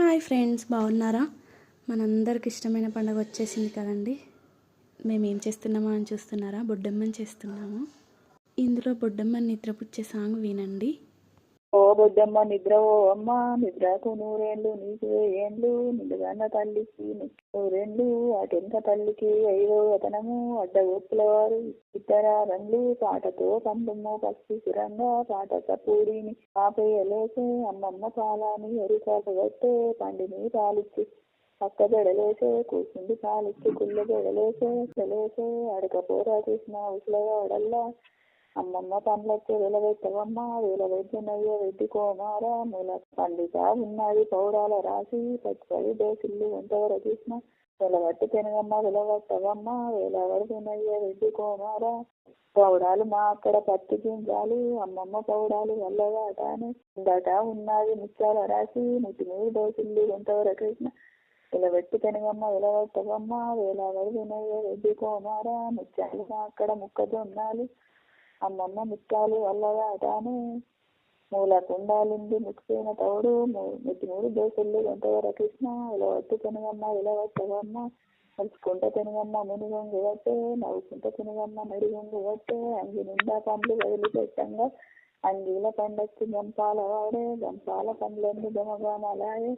Hi friends బాగున్నారా? మనందరికి ఇష్టమైన పండుగ వచ్చేసింది కదండి. మేము ఏం చేస్తున్నామా అని చూస్తున్నారా? బొడ్డమ్మని చేస్తున్నాము. ఇందులో బొడ్డమ్మని నిద్రపుచ్చే సాంగ్ వినండి. ఓ బుద్ధమ్మ నిద్ర ఓ అమ్మ నిద్రకు నూరేళ్ళు నీకు ఏండ్లు? నిండుగన్న తల్లికి నూరేళ్ళు అటెంక తల్లికి ఐదో వతనము అడ్డగొప్పుల వారు ఇతర రంగులు పాటతో పండుము పక్షి సురంగా పాట కపూడిని ఆపేయలేసే అమ్మమ్మ పాలాని ఎరికాకు పండిని పాలిచ్చి పక్క జడలేసే కూర్చుండి పాలిచ్చి కుళ్ళ జడలేసే చెలేసే అడకపోరా కృష్ణ ఉసులవాడల్లా అమ్మమ్మ పండ్లొచ్చి వెలవెట్టవమ్మ వెలవెట్టినయ్య వెట్టి కోమారా మూల పండిత ఉన్నది పౌరాల రాసి పచ్చిపడి దోసిల్లు ఎంతవర కృష్ణ వెలవట్టి పెనగమ్మ వెలవట్టవమ్మ వేలవడుతున్నయ్య వెట్టి కోమారా. పౌడాలు మా అక్కడ పత్తి గింజాలు అమ్మమ్మ పౌడాలు అని ఇందట ఉన్నది ముత్యాల రాసి ముట్టి మూడు దోసిల్లు ఎంతవర కృష్ణ వెలవెట్టి పెనగమ్మ వెలవట్టవమ్మ వేలవడుతున్నయ్య వెట్టి కోమారా. ముత్యాలు మా అక్కడ ముక్కజొన్నాలు అమ్మమ్మ ముత్యాలు వల్లగా అటాను మూల కుండాలింది ముక్సిన తౌడు ముట్టి మూడు దోశలు గంటవర కృష్ణ ఇలవట్టు పెనుగమ్మ ఇలవట్టవమ్మ నడుచుకుంట తినగమ్మ మునిగొంగు వట్టే నవ్వుకుంట తినగమ్మ నడిగొంగు వట్టే అంగి నిండా పండ్లు వదిలి పెట్టంగా అంగీల పండొచ్చి గంపాల వాడే గంపాల పండ్లన్నీ గమగమలాయే